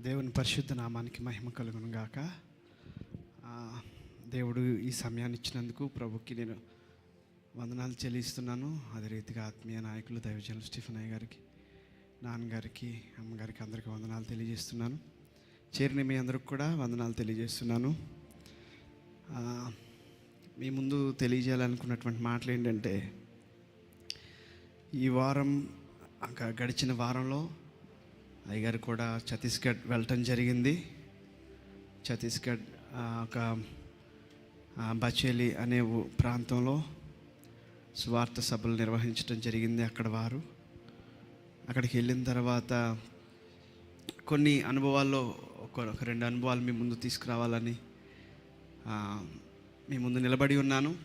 దేవుని పరిశుద్ధ నామానికి మహిమ కలుగును గాక. దేవుడు ఈ సమయాన్ని ఇచ్చినందుకు ప్రభుకి నేను వందనాలు చెల్లిస్తున్నాను. అదే రీతిగా ఆత్మీయ నాయకులు దైవజనులు స్టీఫన్ అయ్య గారికి నాన్నగారికి అమ్మగారికి అందరికీ వందనాలు తెలియజేస్తున్నాను. చేరిన మీ అందరికి కూడా వందనాలు తెలియజేస్తున్నాను. మీ ముందు తెలియజేయాలనుకున్నటువంటి మాటలు ఏంటంటే ఈ వారం గడిచిన వారంలో అయ్యగారు కూడా ఛత్తీస్గఢ్ వెళ్ళటం జరిగింది. ఛత్తీస్గఢ్ ఒక బచేలి అనే ప్రాంతంలో స్వార్థ సభలు నిర్వహించడం జరిగింది అక్కడ వారు. అక్కడికి వెళ్ళిన తర్వాత కొన్ని అనుభవాల్లో ఒక రెండు అనుభవాలు మీ ముందు తీసుకురావాలని మీ ముందు నిలబడి ఉన్నాను.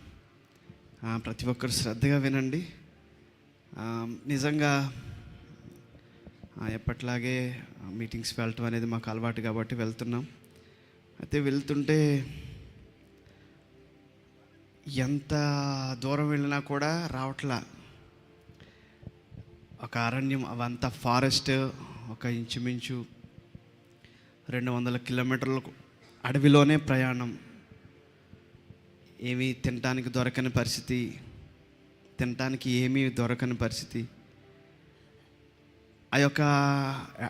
ప్రతి ఒక్కరు శ్రద్ధగా వినండి. నిజంగా ఎప్పట్లాగే మీటింగ్స్ వెళ్ళటం అనేది మాకు అలవాటు కాబట్టి వెళ్తున్నాం. అయితే వెళ్తుంటే ఎంత దూరం వెళ్ళినా కూడా రావట్లా. ఒక అరణ్యం అవంతా ఫారెస్ట్ ఒక ఇంచుమించు రెండు వందల కిలోమీటర్ల అడవిలోనే ప్రయాణం. ఏమీ తినటానికి దొరకని పరిస్థితి తినటానికి ఏమీ దొరకని పరిస్థితి. ఆ యొక్క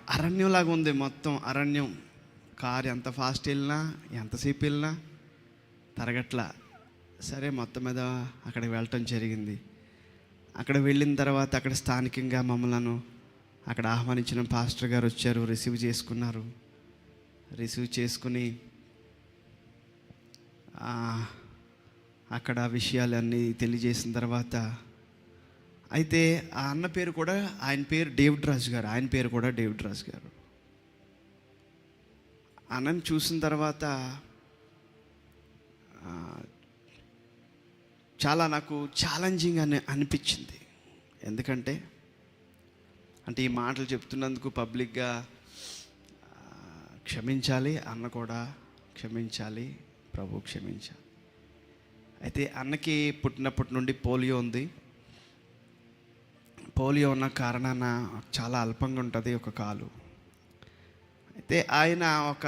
అరణ్యంలాగా ఉంది మొత్తం అరణ్యం. కారు ఎంత ఫాస్ట్ వెళ్ళినా ఎంతసేపు వెళ్ళినా తరగట్లా. సరే మొత్తం మీద అక్కడికి వెళ్ళటం జరిగింది. అక్కడ వెళ్ళిన తర్వాత అక్కడ స్థానికంగా మమ్మలను అక్కడ ఆహ్వానించిన పాస్టర్ గారు వచ్చారు రిసీవ్ చేసుకున్నారు. రిసీవ్ చేసుకుని అక్కడ విషయాలన్నీ తెలియజేసిన తర్వాత అయితే ఆ అన్న పేరు కూడా ఆయన పేరు డేవిడ్ రాజు గారు. ఆయన పేరు కూడా డేవిడ్ రాజు గారు. అన్నని చూసిన తర్వాత చాలా నాకు ఛాలెంజింగ్ అని అనిపించింది. ఎందుకంటే అంటే ఈ మాటలు చెప్తున్నందుకు పబ్లిక్గా క్షమించాలి అన్న కూడా క్షమించాలి ప్రభు క్షమించాలి. అయితే అన్నకి పుట్టినప్పటి నుండి పోలియో ఉంది. పోలియో ఉన్న కారణాన చాలా అల్పంగా ఉంటుంది ఒక కాలు. అయితే ఆయన ఒక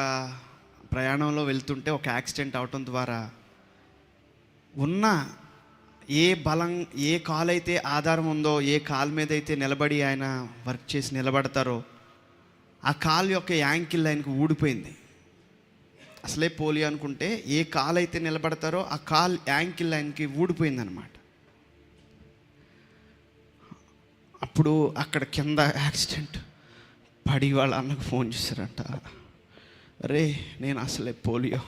ప్రయాణంలో వెళ్తుంటే ఒక యాక్సిడెంట్ అవటం ద్వారా ఉన్న ఏ బలం ఏ కాలు అయితే ఆధారం ఉందో ఏ కాలు మీద అయితే నిలబడి ఆయన వర్క్ చేసి నిలబడతారో ఆ కాలు యొక్క యాంకిల్ ఆయనకు ఊడిపోయింది. అసలే పోలియో అనుకుంటే ఏ కాలు అయితే నిలబడతారో ఆ కాల్ యాంకిల్ ఆయనకి ఊడిపోయింది అప్పుడు అక్కడ కింద యాక్సిడెంట్. పడి వాళ్ళ అన్నకు ఫోన్ చేశారంట. రే నేను అసలే పోలియో.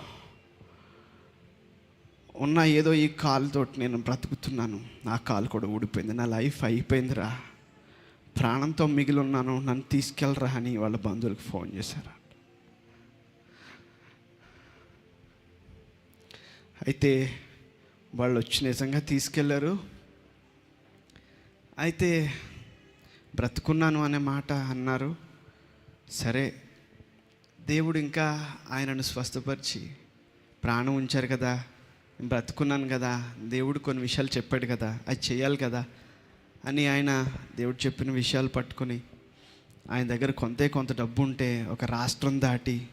ఉన్న ఏదో ఈ కాలుతోటి నేను బ్రతుకుతున్నాను. నా కాలు కూడా ఊడిపోయింది. నా లైఫ్ అయిపోయిందిరా. ప్రాణంతో మిగిలి ఉన్నాను నన్ను తీసుకెళ్ళరా అని వాళ్ళ బంధువులకు ఫోన్ చేశారు. అయితే వాళ్ళు వచ్చి నిజంగా తీసుకెళ్ళారు అయితే బ్రతుకున్నాను అనే మాట అన్నారు. సరే దేవుడు ఇంకా ఆయనను స్వస్థపరిచి ప్రాణం ఉంచారు కదా నేను బ్రతుకున్నాను కదా దేవుడు కొన్ని విషయాలు చెప్పాడు కదా అది చేయాలి కదా అని ఆయన దేవుడు చెప్పిన విషయాలు పట్టుకొని ఆయన దగ్గర కొంతే కొంత డబ్బు ఉంటే ఒక రాష్ట్రం దాటి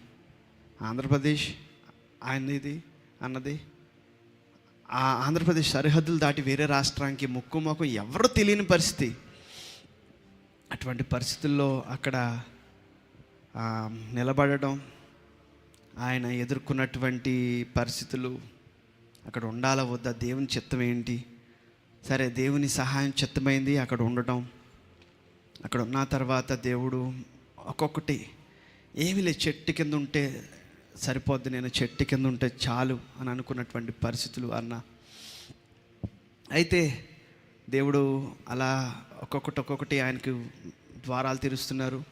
ఆంధ్రప్రదేశ్ ఆయనది అన్నది ఆ ఆంధ్రప్రదేశ్ సరిహద్దులు దాటి వేరే రాష్ట్రానికి ముక్కు మొక్కు ఎవరో తెలియని పరిస్థితి. అటువంటి పరిస్థితుల్లో అక్కడ నిలబడడం ఆయన ఎదుర్కొన్నటువంటి పరిస్థితులు అక్కడ ఉండాలా వద్దా? దేవుని చిత్తం ఏంటి? సరే దేవుని సహాయం చిత్తమైంది అక్కడ ఉండటం. అక్కడ ఉన్న తర్వాత దేవుడు ఒక్కొక్కటి ఏమి లేదు చెట్టు కింద ఉంటే సరిపోద్ది నేను చెట్టు కింద ఉంటే చాలు అని అనుకున్నటువంటి పరిస్థితులు అన్న. అయితే దేవుడు అలా ఒక్కొక్కటి ఒక్కొక్కటి ఆయనకు ద్వారాలు తెరుస్తున్నారు.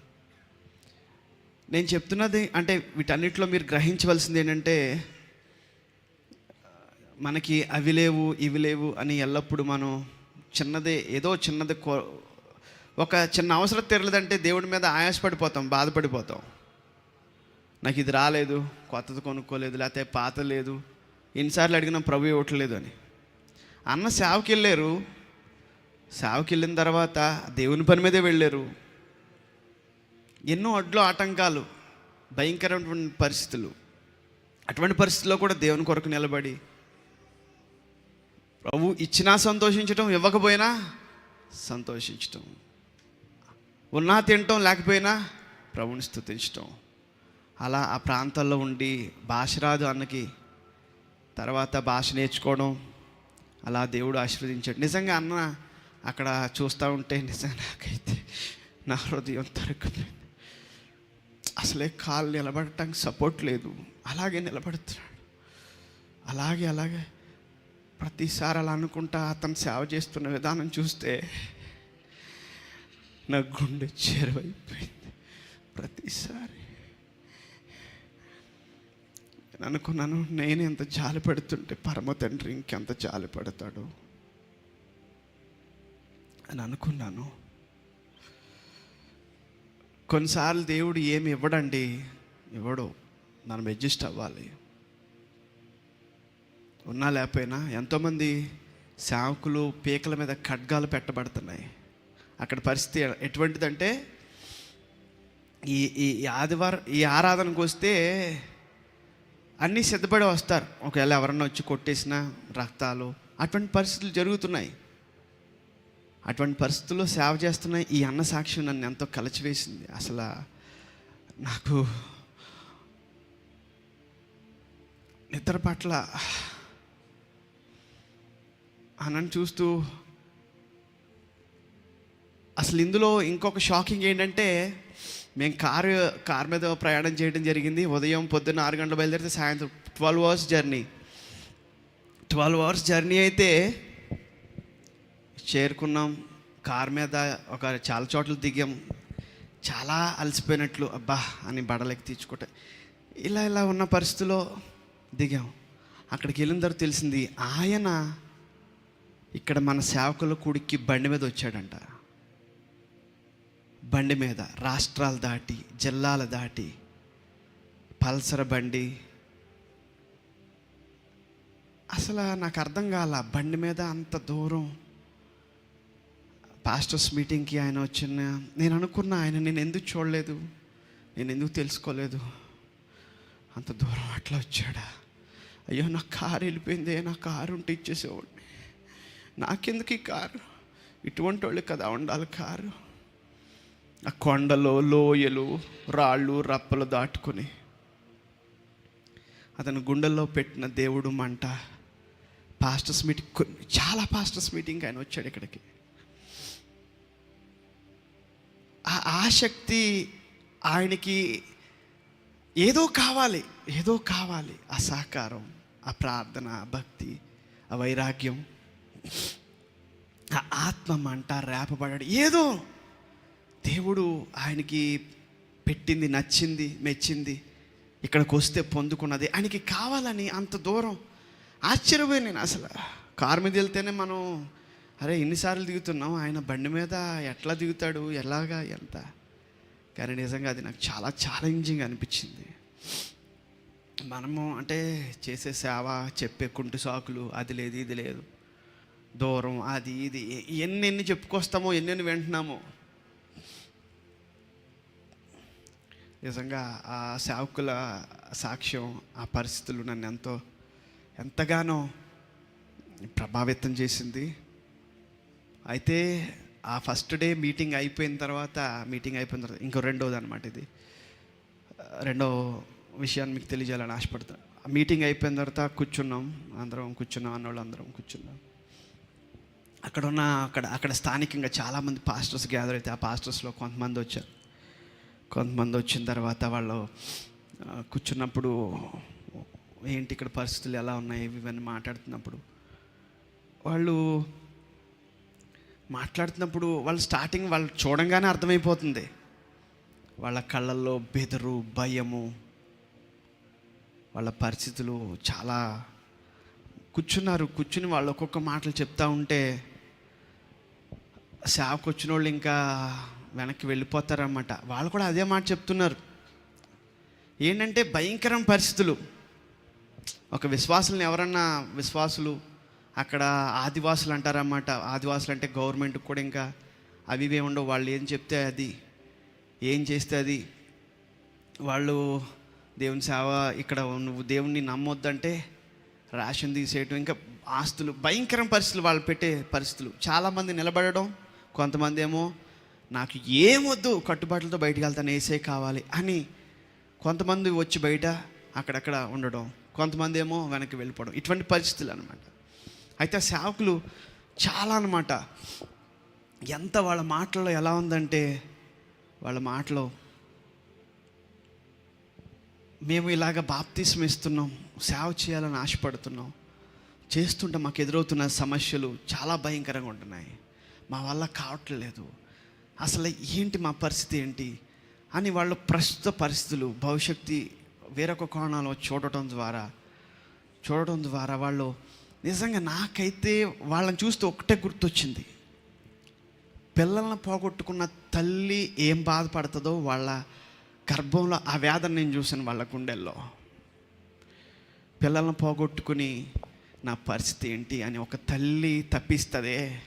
నేను చెప్తున్నది అంటే వీటన్నిటిలో మీరు గ్రహించవలసింది ఏంటంటే మనకి అవి లేవు ఇవి లేవు అని ఎల్లప్పుడూ మనం చిన్నదే ఏదో చిన్నది కో ఒక చిన్న అవసరం తెరలేదంటే దేవుడి మీద ఆయాసపడిపోతాం బాధపడిపోతాం. నాకు ఇది రాలేదు కొత్తది కొనుక్కోలేదు లేకపోతే పాత లేదు ఎన్నిసార్లు అడిగినా ప్రభు ఇవ్వట్లేదు అని. అన్న సేవకి వెళ్ళారు సేవకి వెళ్ళిన తర్వాత దేవుని పని మీదే వెళ్ళారు. ఎన్నో అడ్లు ఆటంకాలు భయంకరమైన పరిస్థితులు. అటువంటి పరిస్థితుల్లో కూడా దేవుని కొరకు నిలబడి ప్రభు ఇచ్చినా సంతోషించటం ఇవ్వకపోయినా సంతోషించటం. ఉన్నా తినటం లేకపోయినా ప్రభుని స్థుతించటం అలా ఆ ప్రాంతాల్లో ఉండి భాష రాదు అన్నకి తర్వాత భాష నేర్చుకోవడం అలా దేవుడు ఆశీర్వదించాడు. నిజంగా అన్న అక్కడ చూస్తూ ఉంటే నిజంగా నాకైతే నా హృదయం తరుక్కుపోయింది అసలే కాళ్ళు నిలబడటానికి సపోర్ట్ లేదు. అలాగే నిలబడుతున్నాడు. అలాగే అలాగే. ప్రతిసారి అలా అనుకుంటా అతను సేవ చేస్తున్న విధానం చూస్తే నా గుండె చెరువైపోయింది. ప్రతిసారి. నేను అనుకున్నాను నేను ఎంత జాలి పెడుతుంటే పరమ తండ్రి ఇంకెంత జాలి పెడతాడు. అని అనుకున్నాను. కొన్నిసార్లు దేవుడు ఏమి ఇవ్వడండి ఇవ్వడు మనం అడ్జస్ట్ అవ్వాలి. ఉన్నా లేకపోయినా ఎంతోమంది శాంకులు పీకల మీద ఖడ్గాలు పెట్టబడుతున్నాయి. అక్కడ పరిస్థితి ఎటువంటిదంటే ఈ ఈ ఈ ఆదివారం ఈ ఆరాధనకు వస్తే అన్నీ సిద్ధపడి వస్తారు. ఒకవేళ ఎవరన్నా వచ్చి కొట్టేసిన రక్తాలు అటువంటి పరిస్థితులు జరుగుతున్నాయి. అటువంటి పరిస్థితుల్లో సేవ చేస్తున్న ఈ అన్న సాక్ష్యం నన్ను ఎంతో కలచివేసింది. అసలు నాకు నిద్ర పట్ల అన్నను చూస్తూ అసలు ఇందులో ఇంకొక షాకింగ్ ఏంటంటే మేము కారు కారు మీద ప్రయాణం చేయడం జరిగింది. ఉదయం పొద్దున్న ఆరు గంటలు బయలుదేరితే సాయంత్రం twelve hours journey. Twelve hours journey అయితే చేరుకున్నాం. కార్ మీద ఒక చాలా చోట్ల దిగాం. చాలా అలసిపోయినట్లు అబ్బా అని బడలకి తీర్చుకుంటే ఇలా ఇలా ఉన్న పరిస్థితిలో దిగాం. అక్కడికి వెళ్ళిన తర్వాత తెలిసింది ఆయన ఇక్కడ మన సేవకుల కూడికి బండి మీద వచ్చాడంట. బండి మీద రాష్ట్రాలు దాటి జిల్లాల దాటి పల్సర బండి. అసలు నాకు అర్థం కాల బండి మీద అంత దూరం పాస్టర్స్ మీటింగ్కి ఆయన వచ్చిన నేను అనుకున్నా ఆయన నేను ఎందుకు చూడలేదు? నేను ఎందుకు తెలుసుకోలేదు? అంత దూరం అట్లా వచ్చాడా? అయ్యో నా కారు వెళ్ళిపోయింది నా కారు ఉంటే ఇచ్చేసేవాడిని. నాకెందుకు ఈ కారు? ఇటువంటి వాళ్ళు కదా ఉండాలి కారు. ఆ కొండలు లోయలు రాళ్ళు రప్పలు దాటుకొని. అతను గుండెల్లో పెట్టిన దేవుడు మంట. పాస్టర్స్ మీటింగ్ కొన్ని చాలా పాస్టర్స్ మీటింగ్ ఆయన వచ్చాడు ఇక్కడికి. ఆసక్తి ఆయనకి ఏదో కావాలి ఏదో కావాలి. ఆ సహకారం ఆ ప్రార్థన ఆ భక్తి ఆ వైరాగ్యం ఆ ఆత్మ మంట రేపబడాడు. ఏదో దేవుడు ఆయనకి పెట్టింది నచ్చింది మెచ్చింది ఇక్కడికి వస్తే పొందుకున్నది. ఆయనకి కావాలని అంత దూరం. ఆశ్చర్యపోయి నేను. అసలు కారు మీద వెళ్తేనే మనం అరే ఎన్నిసార్లు దిగుతున్నాం ఆయన బండి మీద ఎట్లా దిగుతాడు? ఎలాగా? ఎంత? కానీ నిజంగా అది నాకు చాలా ఛాలెంజింగ్ అనిపించింది. మనము అంటే చేసే సేవ చెప్పే కుంటు సాకులు అది లేదు ఇది లేదు. దూరం అది ఇది ఎన్ని ఎన్ని చెప్పుకొస్తామో ఎన్నెన్ని వింటున్నామో. నిజంగా ఆ సేవకుల సాక్ష్యం ఆ పరిస్థితులు నన్ను ఎంతో ఎంతగానో ప్రభావితం చేసింది. అయితే ఆ ఫస్ట్ డే మీటింగ్ అయిపోయిన తర్వాత మీటింగ్ అయిపోయిన తర్వాత ఇంకో రెండోది అనమాట ఇది. రెండో విషయాన్ని మీకు తెలియజేయాలని ఆశపడతాను ఆ మీటింగ్ అయిపోయిన తర్వాత కూర్చున్నాం అందరం కూర్చున్నాం అన్నోళ్ళు అందరం కూర్చున్నాం. అక్కడ ఉన్న అక్కడ అక్కడ స్థానికంగా చాలామంది పాస్టర్స్ గ్యాదర్ అయితే ఆ పాస్టర్స్లో కొంతమంది వచ్చారు. కొంతమంది వచ్చిన తర్వాత వాళ్ళు కూర్చున్నప్పుడు ఏంటి ఇక్కడ పరిస్థితులు ఎలా ఉన్నాయి ఇవన్నీ మాట్లాడుతున్నప్పుడు వాళ్ళు మాట్లాడుతున్నప్పుడు వాళ్ళు స్టార్టింగ్ వాళ్ళు చూడంగానే అర్థమైపోతుంది. వాళ్ళ కళ్ళల్లో బెదరు భయము వాళ్ళ పరిస్థితులు చాలా కూర్చున్నారు. కూర్చుని వాళ్ళు ఒక్కొక్క మాటలు చెప్తా ఉంటే సేవకు వచ్చిన వాళ్ళు ఇంకా వెనక్కి వెళ్ళిపోతారన్నమాట. వాళ్ళు కూడా అదే మాట చెప్తున్నారు. ఏంటంటే భయంకరం పరిస్థితులు. ఒక విశ్వాసులను ఎవరన్నా విశ్వాసులు అక్కడ ఆదివాసులు అంటారన్నమాట ఆదివాసులు అంటే గవర్నమెంట్ కూడా ఇంకా అవి ఇవే ఉండవు. వాళ్ళు ఏం చెప్తే అది ఏం చేస్తే అది. వాళ్ళు దేవుని సేవ ఇక్కడ నువ్వు దేవుణ్ణి నమ్మొద్దంటే రేషన్ తీసేయటం. ఇంకా ఆస్తులు భయంకరం పరిస్థితులు వాళ్ళు పెట్టే పరిస్థితులు. చాలామంది నిలబడడం కొంతమంది ఏమో నాకు ఏమొద్దు కట్టుబాట్లతో బయటికి వెళ్తాను వేసే కావాలి అని కొంతమంది వచ్చి బయట అక్కడక్కడ ఉండడం. కొంతమంది ఏమో వెనక్కి వెళ్ళిపోవడం. ఇటువంటి పరిస్థితులు అనమాట అయితే ఆ సేవకులు చాలా అనమాట ఎంత వాళ్ళ మాటల్లో ఎలా ఉందంటే వాళ్ళ మాటలో మేము ఇలాగ బాప్తీసం ఇస్తున్నాం సేవ చేయాలని ఆశపడుతున్నాం. చేస్తుంటే మాకు ఎదురవుతున్న సమస్యలు చాలా భయంకరంగా ఉంటున్నాయి. మా వల్ల కావట్లేదు. అసలు ఏంటి మా పరిస్థితి ఏంటి? అని వాళ్ళు ప్రస్తుత పరిస్థితులు భవిష్యత్తు వేరొక కోణాలు చూడటం ద్వారా చూడటం ద్వారా వాళ్ళు నిజంగా నాకైతే వాళ్ళని చూస్తే ఒకటే గుర్తొచ్చింది. పిల్లల్ని పోగొట్టుకున్న తల్లి ఏం బాధపడుతుందో వాళ్ళ గర్భంలో ఆ వేదన నేను చూశాను వాళ్ళ గుండెల్లో. పిల్లల్ని పోగొట్టుకుని నా పరిస్థితి ఏంటి అని ఒక తల్లి తప్పిస్తుందే.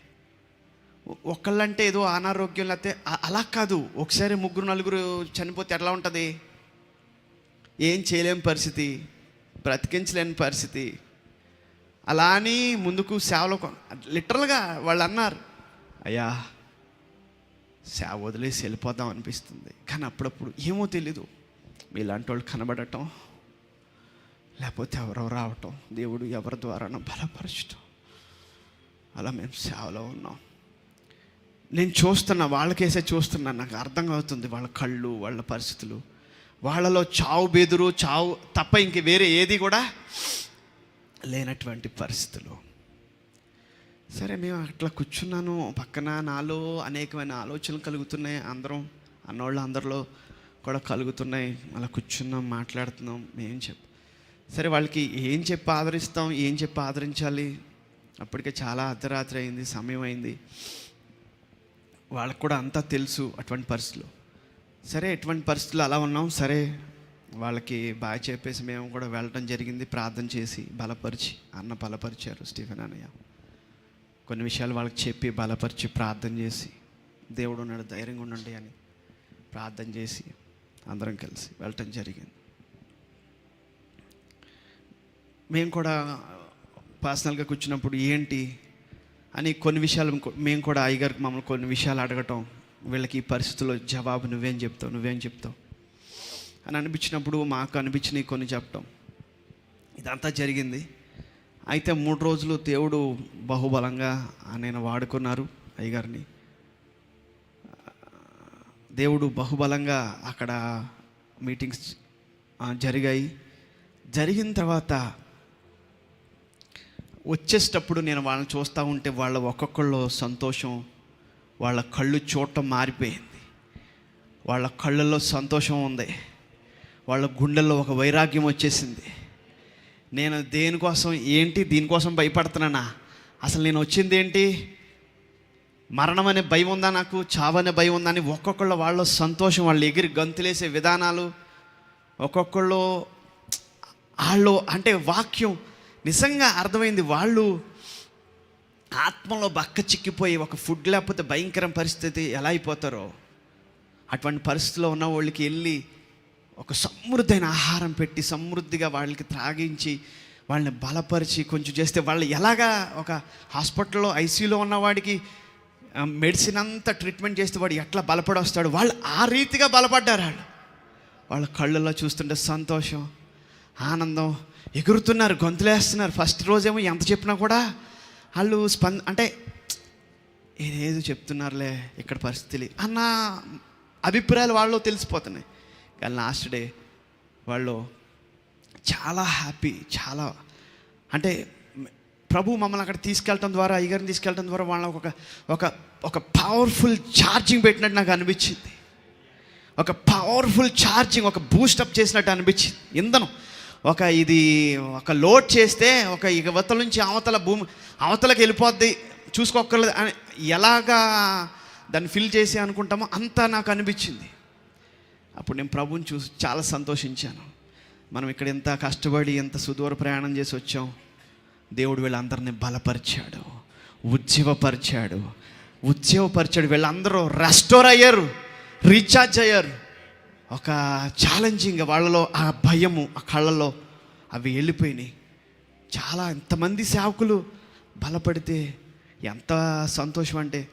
ఒకళ్ళంటే ఏదో అనారోగ్యం లేకపోతే అలా కాదు. ఒకసారి ముగ్గురు నలుగురు చనిపోతే ఎట్లా ఉంటుంది? ఏం చేయలేని పరిస్థితి. బ్రతికించలేని పరిస్థితి. అలా అని ముందుకు సేవలో కొ- లిటరల్గా వాళ్ళు అన్నారు. అయ్యా సేవ వదిలేసి వెళ్ళిపోదాం అనిపిస్తుంది. కానీ అప్పుడప్పుడు ఏమో తెలీదు. మీలాంటి వాళ్ళు కనబడటం లేకపోతే ఎవరో రావటం దేవుడు ఎవరి ద్వారానో బలపరచటం. అలా మేము సేవలో ఉన్నాం. నేను చూస్తున్నా వాళ్ళకేసే చూస్తున్నా నాకు అర్థం అవుతుంది వాళ్ళ కళ్ళు వాళ్ళ పరిస్థితులు. వాళ్ళలో చావు బెదురు చావు తప్ప ఇంక వేరే ఏది కూడా లేనటువంటి పరిస్థితులు. సరే మేము అట్లా కూర్చున్నాను. పక్కన నాలో అనేకమైన ఆలోచనలు కలుగుతున్నాయి. అందరం అన్నోళ్ళు అందరిలో కూడా కలుగుతున్నాయి. అలా కూర్చున్నాం మాట్లాడుతున్నాం మేము చెప్ సరే వాళ్ళకి ఏం చెప్పి ఆదరిస్తాం ఏం చెప్పి ఆదరించాలి? అప్పటికే చాలా అర్ధరాత్రి అయింది సమయం అయింది. వాళ్ళకు కూడా అంతా తెలుసు అటువంటి పరిస్థితులు. సరే ఎటువంటి పరిస్థితులు అలా ఉన్నాం? సరే వాళ్ళకి బాగా చెప్పేసి మేము కూడా వెళ్ళటం జరిగింది. ప్రార్థన చేసి బలపరిచి అన్న బలపరిచారు స్టీఫెన్ అన్నయ్య. కొన్ని విషయాలు వాళ్ళకి చెప్పి బలపరిచి ప్రార్థన చేసి దేవుడు ఉన్నాడు ధైర్యంగా ఉండండి అని ప్రార్థన చేసి అందరం కలిసి వెళ్ళటం జరిగింది. మేము కూడా పర్సనల్గా కూర్చున్నప్పుడు ఏంటి? అని కొన్ని విషయాలు మేము కూడా అయ్యగారికి మమ్మల్ని కొన్ని విషయాలు అడగటం వీళ్ళకి ఈ పరిస్థితుల్లో జవాబు నువ్వేం చెప్తావు నువ్వేం చెప్తావు. అని అనిపించినప్పుడు మాకు అనిపించినవి కొన్ని చెప్పటం. ఇదంతా జరిగింది. అయితే మూడు రోజులు దేవుడు బహుబలంగా నేను వాడుకున్నారు అయ్యగారిని. దేవుడు బహుబలంగా అక్కడ మీటింగ్స్ జరిగాయి. జరిగిన తర్వాత వచ్చేటప్పుడు నేను వాళ్ళని చూస్తూ ఉంటే వాళ్ళ ఒక్కొక్కళ్ళు సంతోషం వాళ్ళ కళ్ళు చూడటం మారిపోయింది. వాళ్ళ కళ్ళల్లో సంతోషం ఉంది. వాళ్ళ గుండెల్లో ఒక వైరాగ్యం వచ్చేసింది. నేను దేనికోసం ఏంటి దీనికోసం భయపడుతున్నానా? అసలు నేను వచ్చింది ఏంటి? మరణం అనే భయం ఉందా నాకు? చావనే భయం ఉందా అని ఒక్కొక్కళ్ళ వాళ్ళ సంతోషం వాళ్ళు ఎగిరి గంతులేసే విధానాలు ఒక్కొక్కళ్ళు వాళ్ళు అంటే వాక్యం నిజంగా అర్థమైంది. వాళ్ళు ఆత్మలో బక్క చిక్కిపోయి ఒక ఫుడ్ లేకపోతే భయంకరం పరిస్థితి ఎలా అయిపోతారో? అటువంటి పరిస్థితిలో ఉన్న వాళ్ళకి వెళ్ళి ఒక సమృద్ధైన ఆహారం పెట్టి సమృద్ధిగా వాళ్ళకి త్రాగించి వాళ్ళని బలపరిచి కొంచెం చేస్తే వాళ్ళు ఎలాగా ఒక హాస్పిటల్లో ఐసీయూలో ఉన్నవాడికి మెడిసిన్ అంతా ట్రీట్మెంట్ చేస్తే వాడు ఎట్లా బలపడి వస్తాడు వాళ్ళు ఆ రీతిగా బలపడ్డారు వాళ్ళు. వాళ్ళ కళ్ళల్లో చూస్తుంటే సంతోషం ఆనందం ఎగురుతున్నారు గొంతులేస్తున్నారు. ఫస్ట్ రోజేమో ఎంత చెప్పినా కూడా వాళ్ళు స్పంద అంటే ఏదేదో చెప్తున్నారులే ఇక్కడ పరిస్థితి అన్న అభిప్రాయాలు వాళ్ళు తెలిసిపోతున్నాయి. కానీ లాస్ట్ డే వాళ్ళు చాలా హ్యాపీ చాలా అంటే ప్రభు మమ్మల్ని అక్కడ తీసుకెళ్ళటం ద్వారా అయ్యగారిని తీసుకెళ్ళటం ద్వారా వాళ్ళని ఒక ఒక ఒక పవర్ఫుల్ ఛార్జింగ్ పెట్టినట్టు నాకు అనిపించింది. ఒక పవర్ఫుల్ ఛార్జింగ్ ఒక బూస్టప్ చేసినట్టు అనిపించింది. ఇంధనం ఒక ఇది ఒక లోడ్ చేస్తే ఒక ఇవతల నుంచి అవతల భూమి అవతలకి వెళ్ళిపోద్ది చూసుకోక్కర్లేదు అని ఎలాగా దాన్ని ఫిల్ చేసి అనుకుంటామో అంతా నాకు అనిపించింది. అప్పుడు నేను ప్రభుని చూసి చాలా సంతోషించాను. మనం ఇక్కడ ఎంత కష్టపడి ఎంత సుదూర ప్రయాణం చేసి వచ్చాం. దేవుడు వీళ్ళందరినీ బలపరిచాడు. ఉజ్జీవపరిచాడు. ఉజ్జీవపరిచాడు. వీళ్ళందరూ రెస్టోర్ అయ్యారు. రీఛార్జ్ అయ్యారు. ఒక ఛాలెంజింగ్ వాళ్ళలో ఆ భయము ఆ కళ్ళలో అవి వెళ్ళిపోయినాయి. చాలా ఎంతమంది సేవకులు బలపడితే ఎంత సంతోషం అంటే